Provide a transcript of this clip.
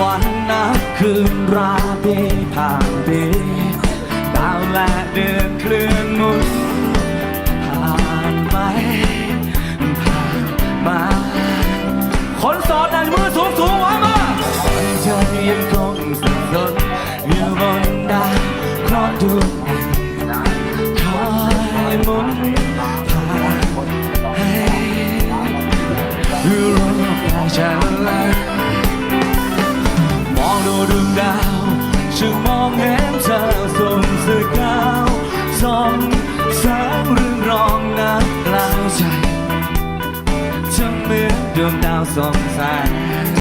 วันนับคืนราเดผ่านเดดาวและเดือนเคลื่อนมุนผ่านไปผ่านมา คนสอนนั้นมือสูงสูงไว้มาคนเธอยังคงสับสนอยู่บนดาวครอบดวงคอยมุนผ่านให้รู้ว่าฉันแล้ว ห็นเธอส่งเสื้อกาวสองแสงเรืองรองนักกลางใจจะเหมือนดวงดาวส่องแสง